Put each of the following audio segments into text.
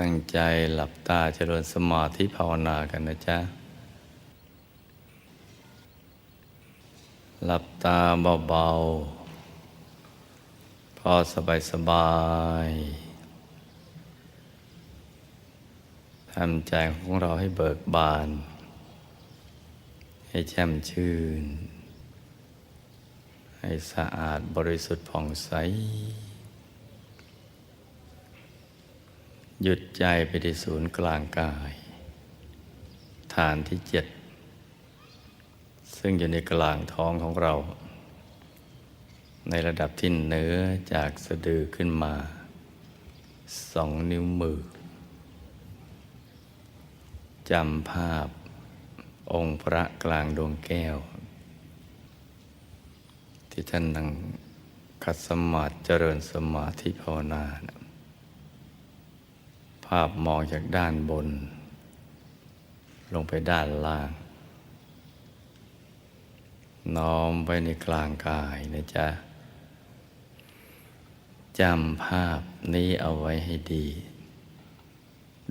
ตั้งใจหลับตาเจริญสมาธิภาวนากันนะจ๊ะ หลับตาเบาๆ พอสบายสบายๆทำใจของเราให้เบิกบาน ให้แช่มชื่น ให้สะอาดบริสุทธิ์ผ่องใส หยุดใจไปที่ศูนย์กลางกาย ฐานที่เจ็ด ซึ่งอยู่ในกลางท้องของเรา ในระดับที่เหนือจากสะดือขึ้นมาสองนิ้วมือจำภาพองค์พระกลางดวงแก้ว ที่ท่านนั่งคัดสมาธิเจริญสมาธิภาวนานะ ภาพมองจากด้านบน ลงไปด้านล่าง น้อมไปในกลางกายนะจ๊ะจำภาพนี้เอาไว้ให้ดี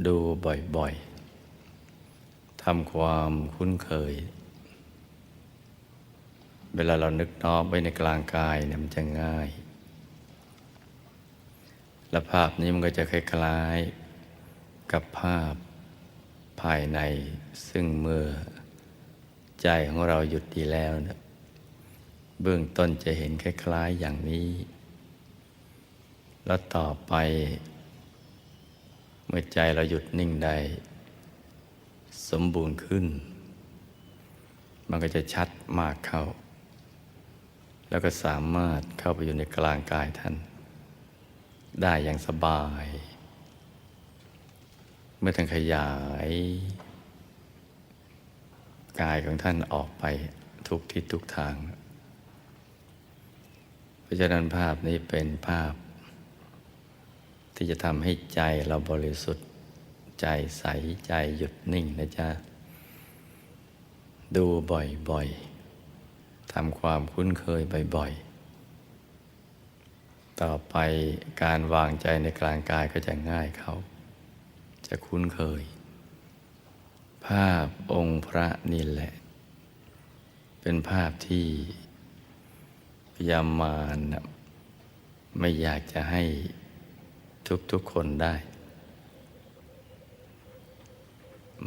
ดูบ่อยๆทำความคุ้นเคย เวลาเรานึกน้อมไปในกลางกายเนี่ยมันจะง่าย และภาพนี้มันก็จะคล้ายๆ กับภาพภายในซึ่งเมื่อใจของเราหยุดดีแล้วนะเบื้องต้นจะเห็นคล้าย ๆอย่างนี้ แล้วต่อไป เมื่อใจเราหยุดนิ่งได้ สมบูรณ์ขึ้น มันก็จะชัดมากเข้า แล้วก็สามารถเข้าไปอยู่ในกลางกายท่าน ได้อย่างสบาย เมื่อท่านขยาย กายของท่านออกไปทุกทิศทุกทาง เพราะฉะนั้นภาพนี้เป็นภาพ ที่จะทำให้ใจเราบริสุทธิ์ใจใสใจหยุดนิ่งนะจ๊ะ ดูบ่อยๆทำความคุ้นเคยบ่อยๆต่อไปการวางใจในกลางกายก็จะง่ายเขา จะคุ้นเคย ภาพองค์พระนี่แหละ เป็นภาพที่พยามารนไม่อยากจะให้ทุกๆคนได้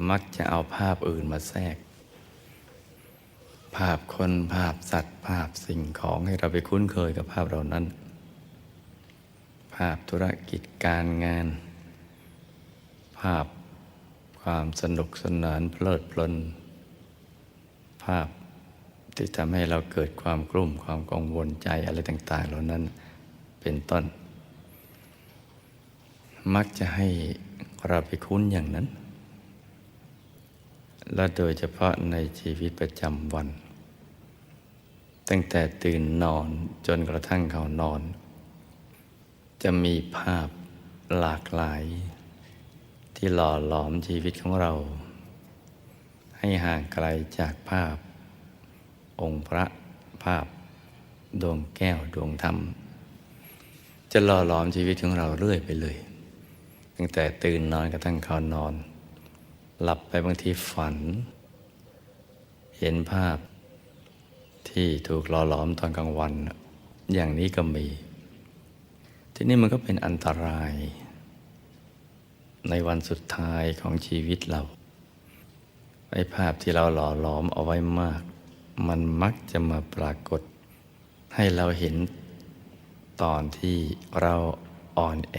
มักจะเอาภาพอื่นมาแทรก ภาพคนภาพสัตว์ ภาพสิ่งของให้เราไปคุ้นเคยกับภาพเหล่านั้น ภาพธุรกิจการงาน ภาพความสนุกสนานเพลิดเพลิน ภาพที่ทำให้เราเกิดความกลุ่มความกังวลใจอะไรต่าง ๆ เหล่านั้นเป็นต้น มักจะให้เราไปคุ้นอย่างนั้น และโดยเฉพาะในชีวิตประจำวัน ตั้งแต่ตื่นนอนจนกระทั่งเขานอน จะมีภาพหลากหลาย ที่หล่อหลอมชีวิตของเรา ให้ห่างไกลจากภาพ องค์พระภาพ ดวงแก้วดวงธรรม จะหล่อหลอมชีวิตของเราเรื่อยไปเลย ตั้งแต่ตื่นนอนกระทั่งเข้านอน หลับไปบางทีฝัน เห็นภาพที่ถูกหล่อหลอมตอนกลางวัน อย่างนี้ก็มี ที่นี่มันก็เป็นอันตราย ในวันสุดท้ายของชีวิตเรา ไอ้ภาพที่เราหล่อหลอมเอาไว้มาก มันมักจะมาปรากฏ ให้เราเห็นตอนที่เราอ่อนแอ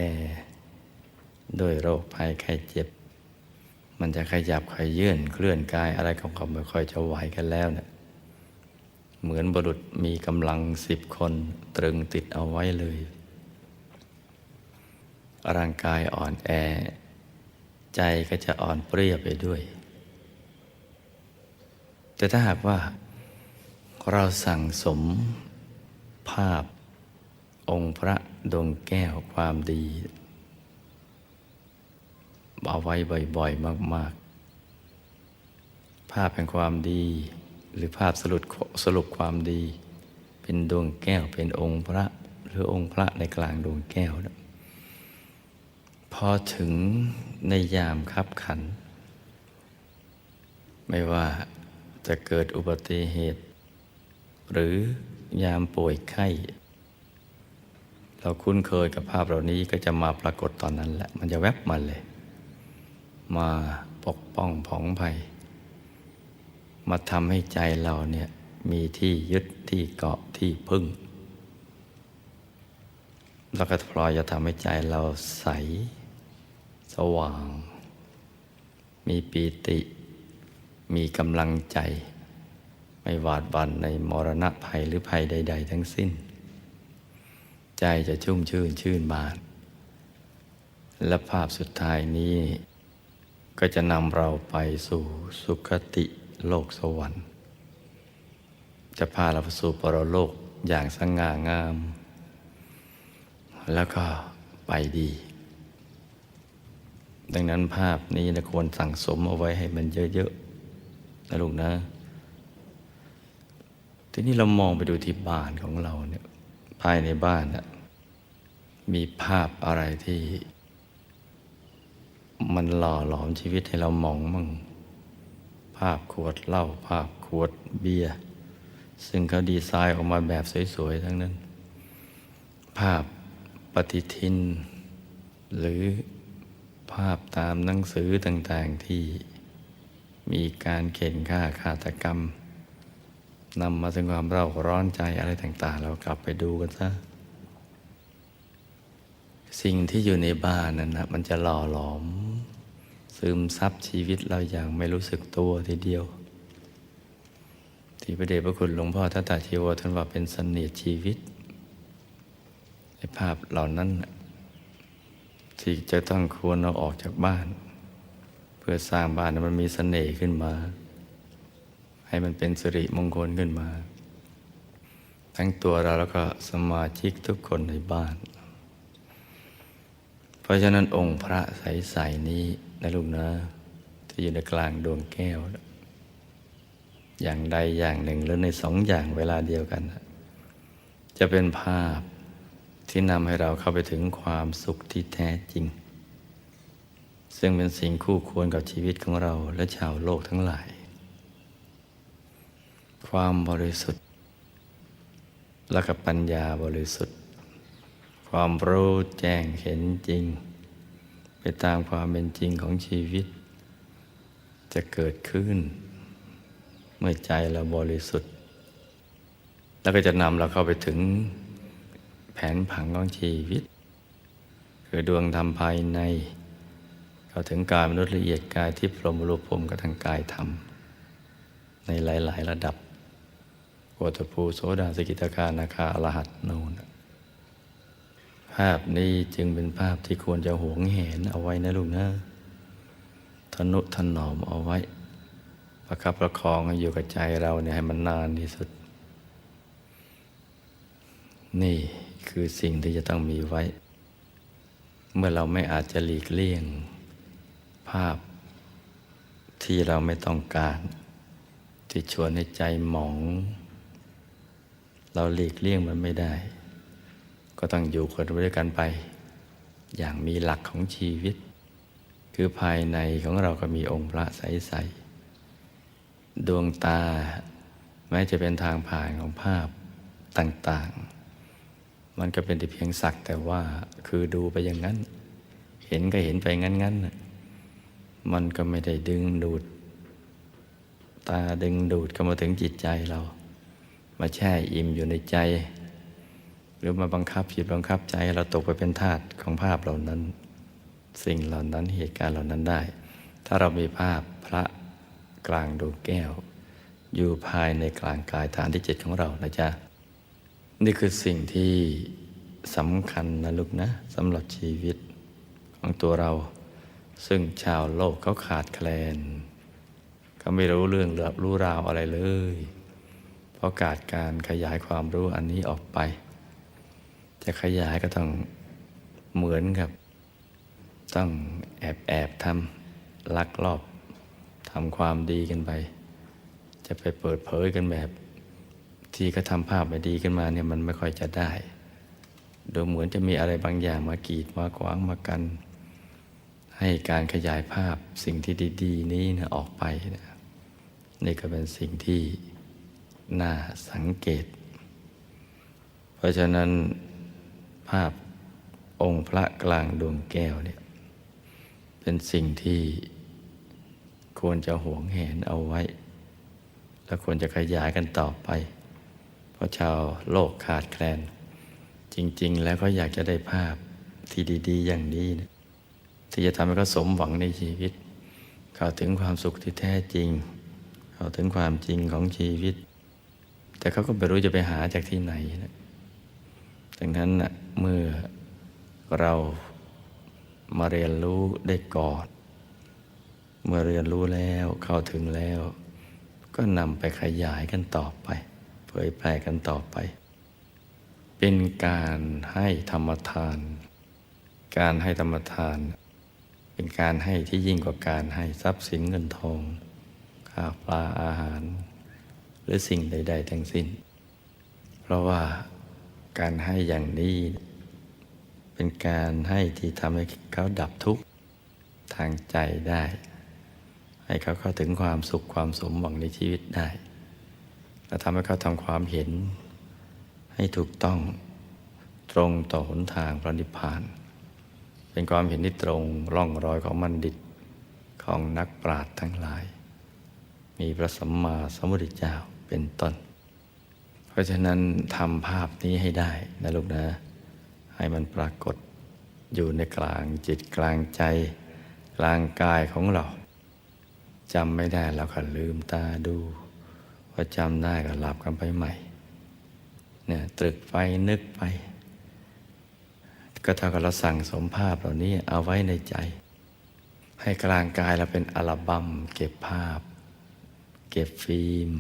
ด้วยโรคภัยไข้เจ็บ มันจะขยับขยื่นเคลื่อนกายอะไรของเขาไม่ค่อยจะไหวกันแล้วเนะี่ยเหมือนบุรุษมีกำลังสิบคนตรึงติดเอาไว้เลย ร่างกายอ่อนแอ ใจก็จะอ่อนเปรี้ยไปด้วย แต่ถ้าหากว่า เราสั่งสมภาพ องค์พระดวงแก้วความดีเอาไว้บ่อยๆ มาก ๆ ภาพแห่งความดี หรือภาพสรุปสรุปความดี เป็นดวงแก้วเป็นองค์พระ หรือองค์พระในกลางดวงแก้วนะพอถึง ในยามคับขัน ไม่ว่าจะเกิดอุบัติเหตุ หรือยามป่วยไข้ เราคุ้นเคยกับภาพเหล่านี้ก็จะมาปรากฏตอนนั้นแหละ มันจะแวบมาเลย มาปกป้องผองภัย มาทำให้ใจเราเนี่ยมีที่ยึดที่เกาะที่พึ่ง แล้วก็พลอยจะทำให้ใจเราใส สว่าง มีปีติ มีกำลังใจ ไม่หวาดหวั่นในมรณะภัยหรือภัยใด ๆ ทั้งสิ้น ใจจะชุ่มชื่นชื่นบาน และภาพสุดท้ายนี้ ก็จะนำเราไปสู่สุคติโลกสวรรค์ จะพาเราไปสู่ปรโลกอย่างสง่างาม แล้วก็ไปดี ดังนั้นภาพนี้นะควรสั่งสมเอาไว้ให้มันเยอะๆนะลูกนะ ทีนี้เรามองไปดูที่บ้านของเราเนี่ยภายในบ้านนะมีภาพอะไรที่ มันหล่อหลอมชีวิตให้เรามองมั่ง ภาพขวดเหล้าภาพขวดเบียร์ซึ่งเขาดีไซน์ออกมาแบบสวย ๆ ทั้งนั้น ภาพปฏิทิน หรือ ภาพตามหนังสือต่างๆที่มีการเข็นฆ่าฆาตกรรมนำมาถึงความเร่าร้อนใจอะไรต่าง ๆ เรากลับไปดูกันซะสิ่งที่อยู่ในบ้านนั้นนะมันจะหล่อหลอม ซึมซับชีวิตเราอย่างไม่รู้สึกตัวทีเดียว ที่พระเดชพระคุณหลวงพ่อทัตตาชีวท่านว่าเป็นเสน่ห์ชีวิตในภาพเหล่านั้นนะ ที่จะต้องควรเอาออกจากบ้าน เพื่อสร้างบ้านให้มันมีเสน่ห์ขึ้นมา ให้มันเป็นสิริมงคลขึ้นมา ทั้งตัวเราแล้วก็สมาชิกทุกคนในบ้าน เพราะฉะนั้นองค์พระใสๆนี้นะลูกนะ ที่อยู่ในกลางดวงแก้ว อย่างใดอย่างหนึ่งหรือในสองอย่างเวลาเดียวกัน จะเป็นภาพ ที่นำให้เราเข้าไปถึงความสุขที่แท้จริง ซึ่งเป็นสิ่งคู่ควรกับชีวิตของเราและชาวโลกทั้งหลาย ความบริสุทธิ์ และกับปัญญาบริสุทธิ์ ความรู้แจ้งเห็นจริง ไปตามความเป็นจริงของชีวิต จะเกิดขึ้น เมื่อใจเราบริสุทธิ์ แล้วก็จะนำเราเข้าไปถึง แผนผังของชีวิต คือดวงธรรมภายใน เข้าถึงกายมนุษย์ละเอียดกายที่พรหมรูปพรมกับทางกายธรรม ในหลาย ๆ ระดับวัตภูโสดาสกิตาคานาคาอรหัตโนนภาพนี้จึงเป็นภาพที่ควรจะหวงเห็นเอาไว้นะลูกนะทนุถนอมเอาไว้ ประคับประคองอยู่กับใจเราเนี่ยให้มันนานที่สุด นี่ คือสิ่งที่จะต้องมีไว้ เมื่อเราไม่อาจจะหลีกเลี่ยง ภาพที่เราไม่ต้องการ ที่ชวนให้ใจหมอง เราหลีกเลี่ยงมันไม่ได้ ก็ต้องอยู่คนด้วยกันไป อย่างมีหลักของชีวิต คือภายในของเราก็มีองค์พระใสๆดวงตาแม้จะเป็นทางผ่านของภาพต่างๆ มันก็เป็นแต่เพียงสักแต่ว่าคือดูไปอย่างนั้น เห็นก็เห็นไปงั้นๆน่ะมันก็ไม่ได้ดึงดูด ตาดึงดูดเข้ามาถึงจิตใจเรา มาแช่อิ่มอยู่ในใจ หรือมาบังคับจิตบังคับใจเราตกไปเป็นทาสของภาพเหล่านั้น สิ่งเหล่านั้นเหตุการณ์เหล่านั้นได้ ถ้าเรามีภาพพระกลางดวงแก้ว อยู่ภายในกลางกายฐานที่เจ็ดของเรานะจ๊ะ นี่คือสิ่งที่สำคัญนะลูกนะสำหรับชีวิตของตัวเรา ซึ่งชาวโลกเขาขาดแคลนเขาไม่รู้เรื่องเลือบรู้ราวอะไรเลย เพราะการการขยายความรู้อันนี้ออกไป จะขยายก็ต้องเหมือนกับ ต้องแอบแอบทำลักลอบทำความดีกันไป จะไปเปิดเผยกันแบบ ที่เขาทำภาพไม่ดีขึ้นมาเนี่ยมันไม่ค่อยจะได้ ดูเหมือนจะมีอะไรบางอย่างมากีดมาขวางมากัน ให้การขยายภาพสิ่งที่ดีๆ นี้นะออกไปนะนี่ก็เป็นสิ่งที่น่าสังเกต เพราะฉะนั้นภาพองค์พระกลางดวงแก้วเนี่ยเป็นสิ่งที่ควรจะหวงแหนเอาไว้ และควรจะขยายกันต่อไป เพราะชาวโลกขาดแคลน จริง ๆ แล้วก็อยากจะได้ภาพที่ดี ๆ อย่างนี้นะที่จะทำให้เขาสมหวังในชีวิต เข้าถึงความสุขที่แท้จริง เข้าถึงความจริงของชีวิต แต่เขาก็ไม่รู้จะไปหาจากที่ไหนนะดังนั้นนะเมื่อเรามาเรียนรู้ได้ก่อน เมื่อเรียนรู้แล้วเข้าถึงแล้ว ก็นำไปขยายกันต่อไป ยแพร่กันต่อไป เป็นการให้ธรรมทาน การให้ธรรมทาน เป็นการให้ที่ยิ่งกว่าการให้ทรัพย์สินเงินทองข้าวปลาอาหาร หรือสิ่งใด ๆ ทั้งสิ้น เพราะว่าการให้อย่างนี้ เป็นการให้ที่ทำให้เขาดับทุกข์ทางใจได้ ให้เขาเข้าถึงความสุขความสมหวังในชีวิตได้ และทำให้เขาทำความเห็น ให้ถูกต้องตรงต่อหนทางพระนิพพาน เป็นความเห็นที่ตรงร่องรอยของมันดิตของนักปราชญ์ทั้งหลาย มีพระสัมมาสัมพุทธเจ้าเป็นต้น เพราะฉะนั้นทำภาพนี้ให้ได้นะลูกนะ ให้มันปรากฏอยู่ในกลางจิตกลางใจ กลางกายของเราจำไม่ได้เราก็ลืมตาดู พอจำได้ก็หลับกันไปใหม่เนี่ยตรึกไปนึกไป ก็เท่ากับเราสั่งสมภาพเหล่านี้เอาไว้ในใจ ให้กลางกายเราเป็นอัลบั้มเก็บภาพ เก็บฟิล์ม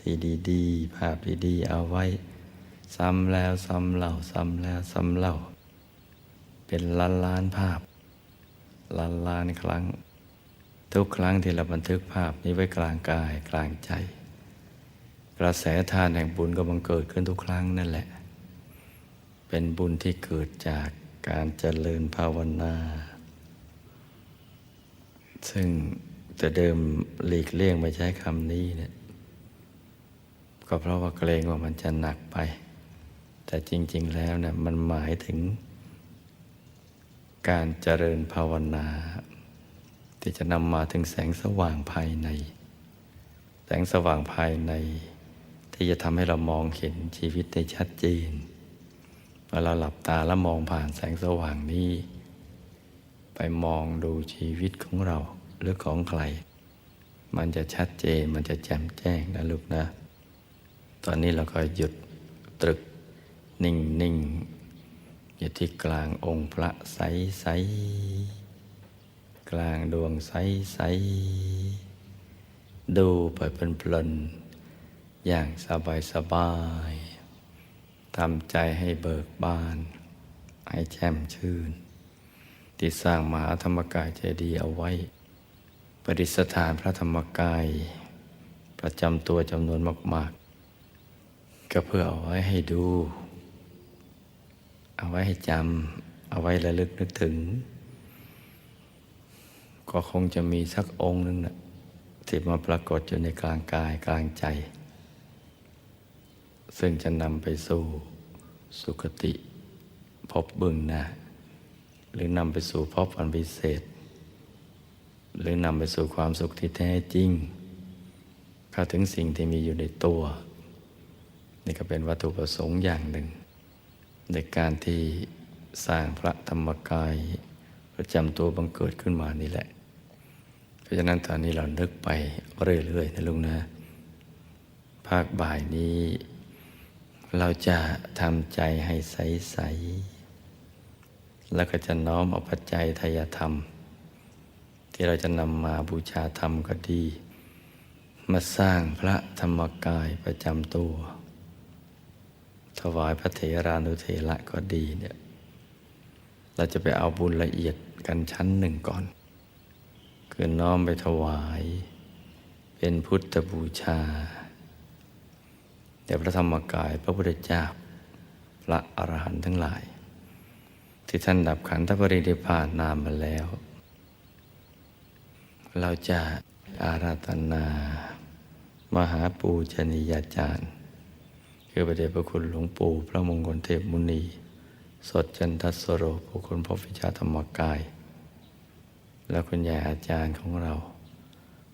ที่ดีๆ ภาพดีๆ เอาไว้ ซ้ำแล้วซ้ำเล่าซ้ำแล้วซ้ำเล่า เป็นล้านล้านๆภาพ ล้านล้านๆครั้ง ทุกครั้งที่เราบันทึกภาพนี้ไว้กลางกายกลางใจ กระแสทานแห่งบุญก็บังเกิดขึ้นทุกครั้งนั่นแหละ เป็นบุญที่เกิดจากการเจริญภาวนา ซึ่งแต่เดิมหลีกเลี่ยงไม่ใช้คำนี้เนี่ย ก็เพราะว่าเกรงว่ามันจะหนักไป แต่จริง ๆ แล้วเนี่ยมันหมายถึง การเจริญภาวนา ที่จะนำมาถึงแสงสว่างภายใน แสงสว่างภายใน ที่จะทำให้เรามองเห็นชีวิตได้ชัดเจนเวลาหลับตาแล้วมองผ่านแสงสว่างนี้ ไปมองดูชีวิตของเราหรือของใคร มันจะชัดเจนมันจะแจ่มแจ้งนะลูกนะ ตอนนี้เราก็หยุดตรึกนิ่งนิ่งอยู่ที่กลางองค์พระใสใสกลางดวงใสใสดูไปเป็นเพลินๆ อย่างสบายสบายทำใจให้เบิกบาน ให้แช่มชื่น ที่สร้างมหาธรรมกายเจดีย์เอาไว้ ประดิษฐานพระธรรมกาย ประจำตัวจำนวนมากๆ ก็เพื่อเอาไว้ให้ดู เอาไว้ให้จำ เอาไว้ระลึกนึกถึง ก็คงจะมีสักองค์หนึ่งนะที่มาปรากฏอยู่ในกลางกายกลางใจ ซึ่งจะนำไปสู่สุคติพบเบึงหน้าหรือนำไปสู่พบอันพิเศษ หรือนำไปสู่ความสุขที่แท้จริงเข้าถึงสิ่งที่มีอยู่ในตัว นี่ก็เป็นวัตถุประสงค์อย่างหนึ่ง ในการที่สร้างพระธรรมกายประจำตัวบังเกิดขึ้นมานี่แหละ เพราะฉะนั้นตอนนี้เรานึกไปเรื่อยๆนะลุงนะ ภาคบ่ายนี้ เราจะทำใจให้ใส ๆ แล้วก็จะน้อมเอาปัจจัยทายธรรม ที่เราจะนำมาบูชาธรรมก็ดี มาสร้างพระธรรมกายประจำตัว ถวายพระเถรานุเถระก็ดีเนี่ยเราจะไปเอาบุญละเอียดกันชั้นหนึ่งก่อน คือน้อมไปถวาย เป็นพุทธบูชา แด่พระธรรมกายพระพุทธเจ้า พระอรหันต์ทั้งหลาย ที่ท่านดับขันธปรินิพานนามมาแล้ว เราจะอาราธนา มหาปูชนียาจารย์ คือพระเดชพระคุณหลวงปู่ พระมงคลเทพมุนี สดจันทสโรผู้คนพบวิชาธรรมกาย และคุณยายอาจารย์ของเรา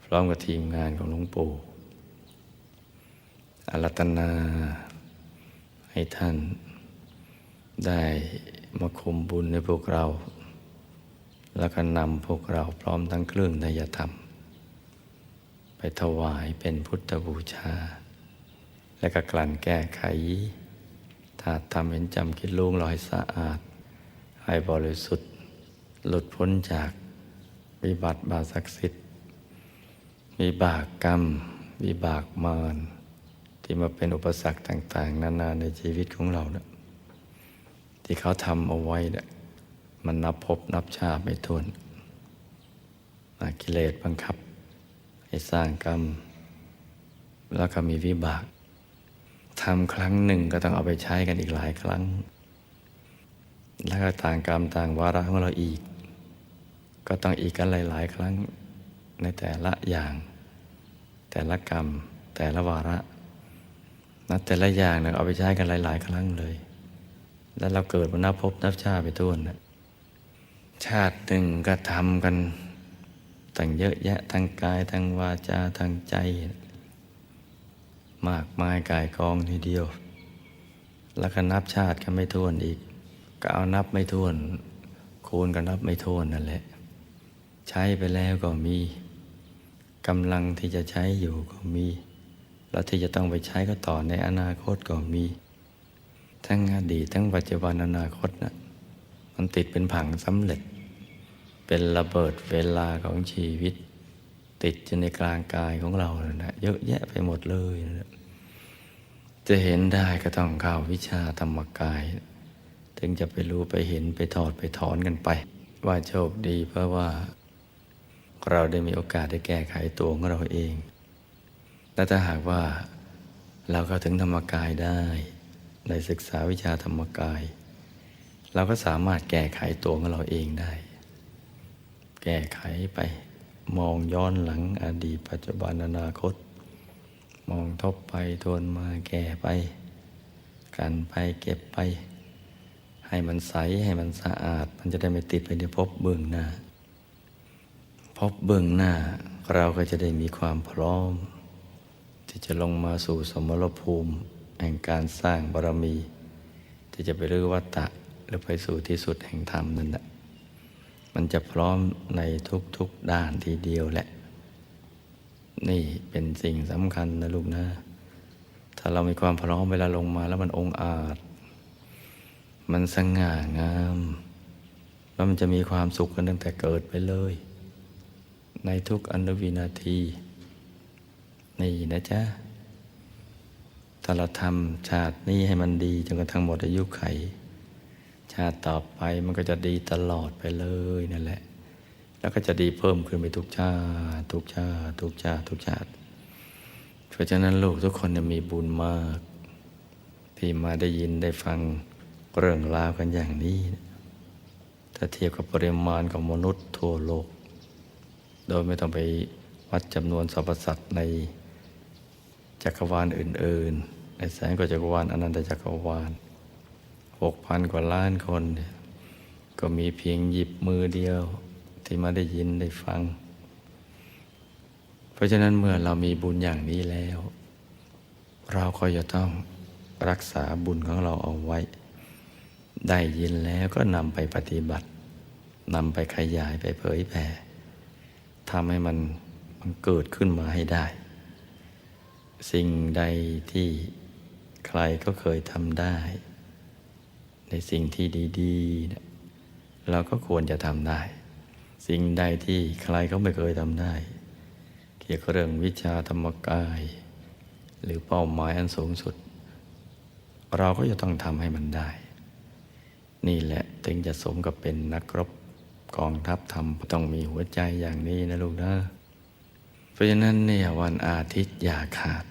พร้อมกับทีมงานของหลวงปู่ อารัตนาให้ท่านได้มาคุมบุญในพวกเรา แล้วก็นำพวกเราพร้อมทั้งเครื่องนายธรรม ไปถวายเป็นพุทธบูชา และก็กลั่นแก้ไขถาทำเห็นจำคิดลุงลอยสะอาด ให้บริสุทธิ์ หลุดพ้นจากวิบัติบาศักดิ์สิทธิ์วิบากกรรม วิบากมาร ที่มาเป็นอุปสรรคต่าง ๆ นานาในชีวิตของเราเนี่ยที่เขาทำเอาไว้เนี่ยมันนับพบนับชาไม่ถ้วนอากิเลสบังคับ ให้สร้างกรรม แล้วก็มีวิบากทำครั้งหนึ่งก็ต้องเอาไปใช้กันอีกหลายครั้ง แล้วก็ต่างกรรมต่างวาระของเราอีก ก็ต้องอีกกันหลาย ๆ ครั้งในแต่ละอย่าง แต่ละกรรม แต่ละวาระ นับแต่ละอย่างเนี่ยเอาไปใช้กันหลาย ๆ ครั้งเลย แล้วเราเกิดมานับพบนับชาติไปทั่วนะชาติหนึ่งก็ทำกันตั้งเยอะแยะทั้งกายทั้งวาจาทั้งใจ มากมายกายกองทีเดียว แล้วก็นับชาติกันไม่ท้วนอีก ก็เอานับไม่ท้วน คูณก็นับไม่ท้วนนั่นแหละ ใช้ไปแล้วก็มีกำลังที่จะใช้อยู่ก็มี แล้วที่จะต้องไปใช้ก็ต่อในอนาคตก็มี ทั้งอดีตทั้งปัจจุบันอนาคตนะมันติดเป็นผังสำเร็จ เป็นระเบิดเวลาของชีวิต ติดอยู่ในกลางกายของเราเลยนะเยอะแยะไปหมดเลยนะจะเห็นได้ก็ต้องเข้าวิชาธรรมกาย ถึงจะไปรู้ไปเห็นไปถอดไปถอนกันไป ว่าโชคดีเพราะว่า เราได้มีโอกาสได้แก้ไขตัวของเราเอง และถ้าหากว่าเราเข้าถึงธรรมกายได้ ได้ศึกษาวิชาธรรมกาย เราก็สามารถแก้ไขตัวของเราเองได้ แก้ไขไปมองย้อนหลังอดีตปัจจุบันอนาคต มองทบไปทวนมาแก้ไป กันไปเก็บไป ให้มันใสให้มันสะอาด มันจะได้ไม่ติดไปในภพเบื้องหน้า พบเบื้องหน้าเราก็จะได้มีความพร้อม ที่จะลงมาสู่สมรภูมิ แห่งการสร้างบารมี ที่จะไปรื้อวัตตะหรือไปสู่ที่สุดแห่งธรรมนั่นแหละมันจะพร้อมในทุกๆด้านทีเดียวแหละ นี่เป็นสิ่งสำคัญนะลูกนะถ้าเรามีความพร้อมเวลาลงมาแล้วมันองอาจ มันสง่างาม แล้วมันจะมีความสุขกันตั้งแต่เกิดไปเลย ในทุกอนุวินาที นี่นะจ๊ะถ้าเราทำชาตินี้ให้มันดีจนกระทั่งหมดอายุไข ชาติต่อไปมันก็จะดีตลอดไปเลยนั่นแหละ แล้วก็จะดีเพิ่มขึ้นไปทุกชาติทุกชาติทุกชาติทุกชาติเพราะฉะนั้นลูกทุกคนจะมีบุญมาก ที่มาได้ยินได้ฟังเรื่องราวกันอย่างนี้ ถ้าเทียบกับปริมาณของมนุษย์ทั่วโลก โดยไม่ต้องไปวัดจำนวนสรรพสัตว์ใน จักรวาลอื่นๆในแสนกว่าจักรวาลอนันตจักรวาลหกพันกว่าล้านคน ก็มีเพียงหยิบมือเดียวที่มาได้ยินได้ฟัง เพราะฉะนั้นเมื่อเรามีบุญอย่างนี้แล้ว เราก็จะต้องรักษาบุญของเราเอาไว้ ได้ยินแล้วก็นำไปปฏิบัตินำไปขยายไปเผยแผ่ทำให้มันมันเกิดขึ้นมาให้ได้ สิ่งใดที่ใครก็เคยทำได้ ในสิ่งที่ดีๆเนี่ยเราก็ควรจะทำได้ สิ่งใดที่ใครก็ไม่เคยทำได้ เกี่ยวกับเรื่องวิชาธรรมกาย หรือเป้าหมายอันสูงสุด เราก็จะต้องทำให้มันได้ นี่แหละถึงจะสมกับเป็นนักรบกองทัพธรรมต้องมีหัวใจอย่างนี้นะลูกนะเพราะฉะนั้นเนี่ยวันอาทิตย์อย่าขาด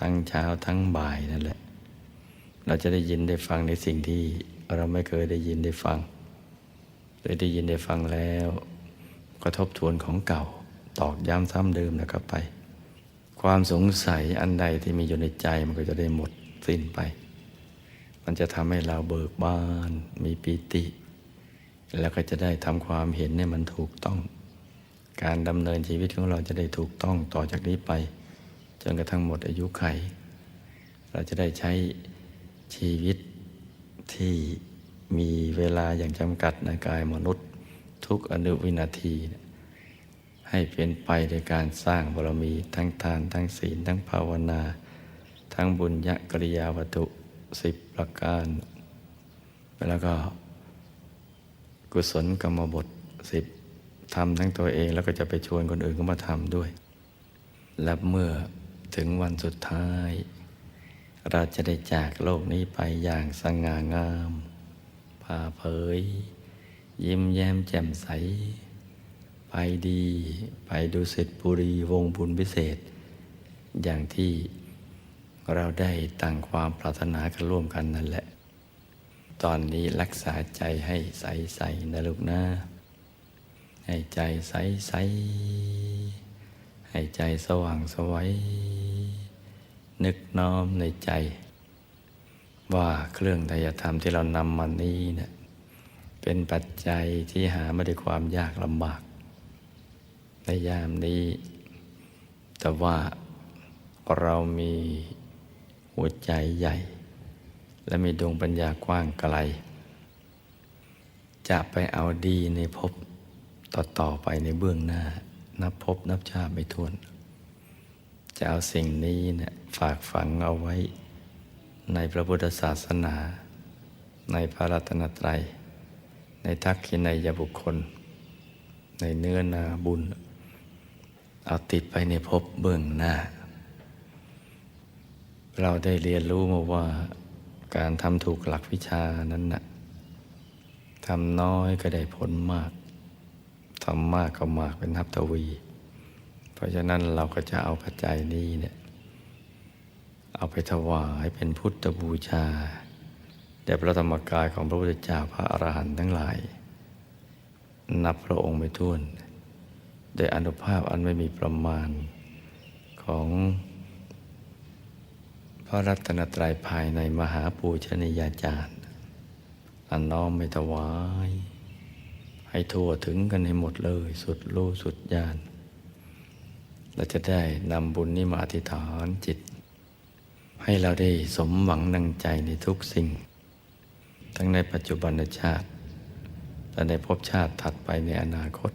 ทั้งเช้าทั้งบ่ายนั่นแหละ เราจะได้ยินได้ฟังในสิ่งที่เราไม่เคยได้ยินได้ฟังหรือได้ยินได้ฟังแล้วก็ทบทวนของเก่า ตอกย้ำซ้ำเดิมแล้วก็ไป ความสงสัยอันใดที่มีอยู่ในใจมันก็จะได้หมดสิ้นไป มันจะทำให้เราเบิกบาน มีปีติ แล้วก็จะได้ทำความเห็นเนี่ยมันถูกต้อง การดำเนินชีวิตของเราจะได้ถูกต้องต่อจากนี้ไป จนกระทั่งหมดอายุไข เราจะได้ใช้ชีวิตที่มีเวลาอย่างจำกัดในกายมนุษย์ ทุกอนุวินาที ให้เป็นไปในการสร้างบารมีทั้งทานทั้งศีลทั้งภาวนา ทั้งบุญญกริยาวัตถุสิบประการ แล้วก็กุศลกรรมบทสิบทำทั้งตัวเองแล้วก็จะไปชวนคนอื่นก็มาทำด้วย และเมื่อ ถึงวันสุดท้าย เราจะได้จากโลกนี้ไปอย่างสง่างามผ่าเผย ยิ้มแย้มแจ่มใส ไปดีไปดูเสร็จบุรีวงบุญพิเศษ อย่างที่เราได้ตั้งความปรารถนากันร่วมกันนั่นแหละ ตอนนี้รักษาใจให้ใสใสๆนะลูกนะให้ใจใสใสๆ ให้ใจสว่างสวัยนึกน้อมในใจ ว่าเครื่องไตรธรรมที่เรานำมานี้เนี่ยเป็นปัจจัยที่หาไม่ได้ความยากลำบาก ในยามนี้ แต่ว่าเรามีหัวใจใหญ่ และมีดวงปัญญากว้างไกล จะไปเอาดีในภพต่อต่อไปในเบื้องหน้า นับภพนับชาติไม่ถ้วน จะเอาสิ่งนี้เนี่ยฝากฝังเอาไว้ในพระพุทธศาสนา ในพระรัตนตรัย ในทักขินัยบุคคล ในเนื้อนาบุญ เอาติดไปในภพเบื้องหน้า เราได้เรียนรู้มาว่าการทำถูกหลักวิชานั้นนะ่ะทำน้อยก็ได้ผลมาก ทำมากก็มากเป็นนับทวี เพราะฉะนั้นเราก็จะเอาปัจจัยนี้เนี่ยเอาไปถวายเป็นพุทธบูชาแด่พระธรรมกายของพระพุทธเจ้าพระอรหันต์ทั้งหลาย นับพระองค์ไม่ถ้วนโดยอนุภาพอันไม่มีประมาณของพระรัตนตรัยภายในมหาปูชนียาจารย์ อันน้อมไม่ถวาย ให้ทั่วถึงกันให้หมดเลย สุดรู้สุดญาณเราจะได้นำบุญนี้มาอธิษฐานจิต ให้เราได้สมหวังดังใจในทุกสิ่ง ทั้งในปัจจุบันชาติ และในภพชาติถัดไปในอนาคต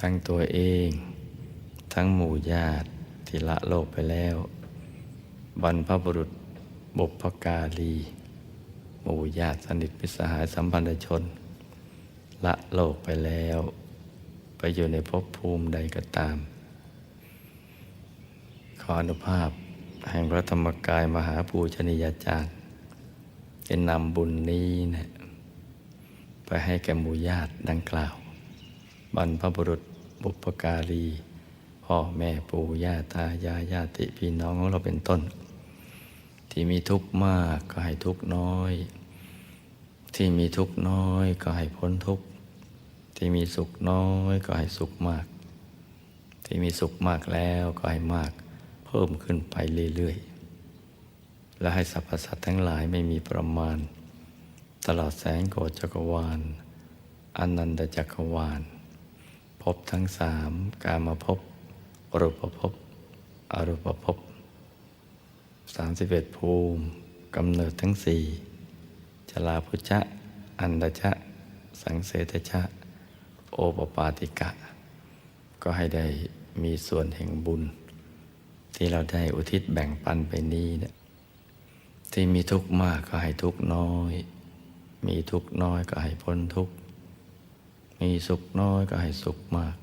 ทั้งตัวเอง ทั้งหมู่ญาติที่ละโลกไปแล้ว บรรพบุรุษบุพการีหมู่ญาติสนิทมิสหายสัมพันธชน ละโลกไปแล้ว ไปอยู่ในภพภูมิใดก็ตาม ขออนุภาพแห่งพระธรรมกายมหาปูชนียาจารย์จะนำบุญนี้นะไปให้แก่หมู่ญาติดังกล่าว บรรพบุรุษบุพการี พ่อแม่ปู่ย่าตายายญาติพี่น้องของเราเป็นต้น ที่มีทุกข์มากก็ให้ทุกข์น้อย ที่มีทุกข์น้อยก็ให้พ้นทุกข์ ที่มีสุขน้อยก็ให้สุขมาก ที่มีสุขมากแล้วก็ให้มาก เพิ่มขึ้นไปเรื่อยๆ และให้สรรพสัตว์ทั้งหลายไม่มีประมาณ ตลอดแสงโกฏจักรวาลอนันตจักรวาลพบทั้งสามการมาพบรูปภพอรูปภพสามสิบเอ็ดภูมิกำเนิดทั้งสี่จลาพุชะ อันดชะ สังเสตชะ โอปปาติกะ ก็ให้ได้มีส่วนแห่งบุญ ที่เราได้อุทิศแบ่งปันไปนี้เนี่ยที่มีทุกข์มากก็ให้ทุกข์น้อย มีทุกข์น้อยก็ให้พ้นทุกข์ มีสุขน้อยก็ให้สุขมาก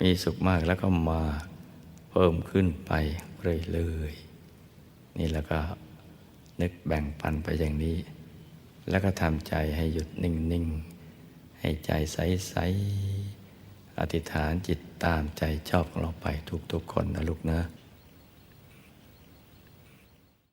มีสุขมากแล้วก็มาเพิ่มขึ้นไปเรื่อยๆ นี่แล้วก็นึกแบ่งปันไปอย่างนี้ แล้วก็ทำใจให้หยุดนิ่งๆ ให้ใจใส ๆ อธิษฐานจิตตามใจชอบของเราไปทุกๆคนนะลูกนะ